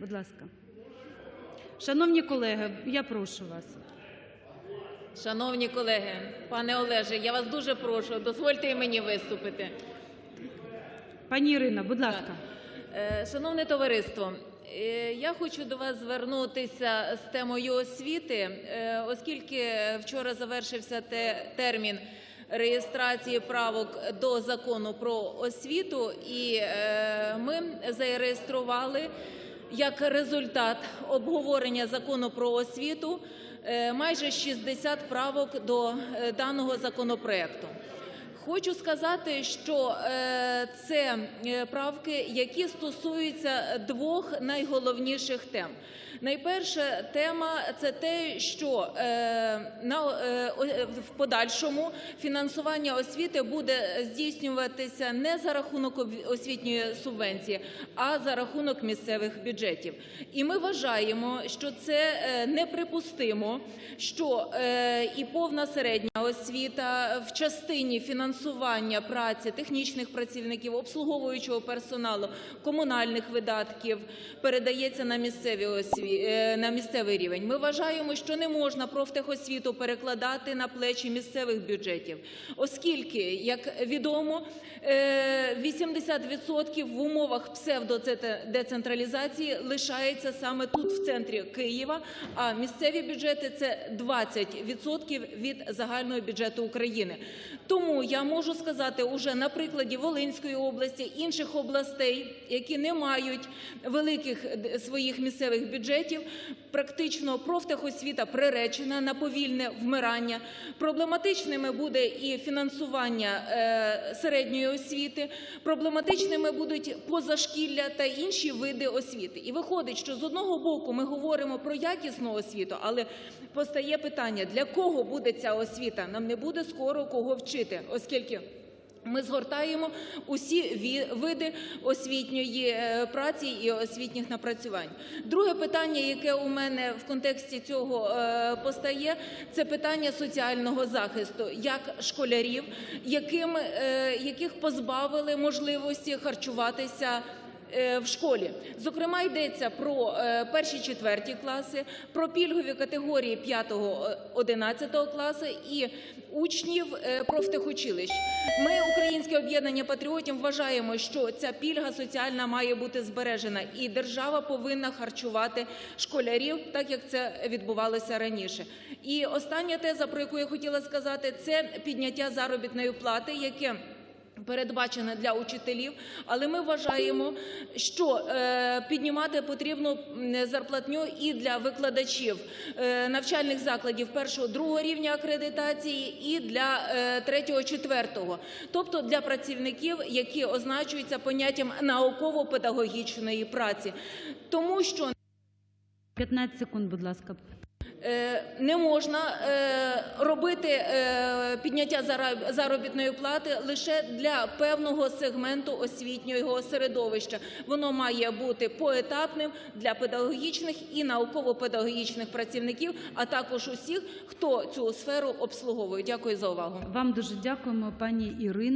Будь ласка. Шановні колеги, я прошу вас. Шановні колеги, пане Олеже, я вас дуже прошу, дозвольте і мені виступити. Пані Ірино, будь ласка. Е, Шановне товариство, е, я хочу до вас звернутися з темою освіти, е, оскільки вчора завершився те- термін реєстрації правок до закону про освіту, і ми зареєстрували як результат обговорення закону про освіту е, майже 60 правок до е, даного законопроекту. Хочу сказати, що е, це е, правки, які стосуються двох найголовніших тем. Найперша тема це те, що е, в подальшому фінансування освіти буде здійснюватися не за рахунок освітньої субвенції, а за рахунок місцевих бюджетів. І ми вважаємо, що це неприпустимо, що і повна середня освіта в частині фінансування праці технічних працівників, обслуговуючого персоналу, комунальних видатків передається е, на місцевий рівень. Ми вважаємо, що не можна профтехосвіту перекладати на плечі місцевих бюджетів, оскільки, як відомо, е, 80% в умовах псевдодецентралізації лишається саме тут, в центрі Києва, а місцеві бюджети – це 20% від загального бюджету України. Тому я можу сказати уже на прикладі Волинської області, інших областей, які не мають великих своїх місцевих бюджетів, практично профтехосвіта приречена на повільне вмирання. Проблематичними буде і фінансування е, середньої освіти, проблематичними будуть позашкілля та інші види освіти. І виходить, що з одного боку ми говоримо про якісну освіту, але постає питання, для кого буде ця освіта? Нам не буде скоро кого вчити, оскільки ми згортаємо усі види освітньої е, праці і освітніх напрацювань. Друге питання, яке у мене в контексті цього е, постає, це питання соціального захисту як школярів, яким, е, яких позбавили можливості харчуватися в школі. Зокрема, йдеться про е, перші четверті класи, про пільгові категорії 5-11 класу і учнів е, профтехучилищ. Ми, Українське об'єднання патріотів, вважаємо, що ця пільга соціальна має бути збережена, і держава повинна харчувати школярів, так як це відбувалося раніше. І остання теза, про яку я хотіла сказати, це підняття заробітної плати, яке передбачене для учителів, але ми вважаємо, що е, піднімати потрібно м, зарплатню і для викладачів е, навчальних закладів першого другого рівня акредитації, і для е, третього четвертого, тобто для працівників, які означуються поняттям науково-педагогічної праці, тому що 15 секунд, будь ласка. Е, не можна е, робити е, підняття заробітної плати лише для певного сегменту освітнього середовища. Воно має бути поетапним для педагогічних і науково-педагогічних працівників, а також усіх, хто цю сферу обслуговує. Дякую за увагу. Вам дуже дякуємо, пані Ірина.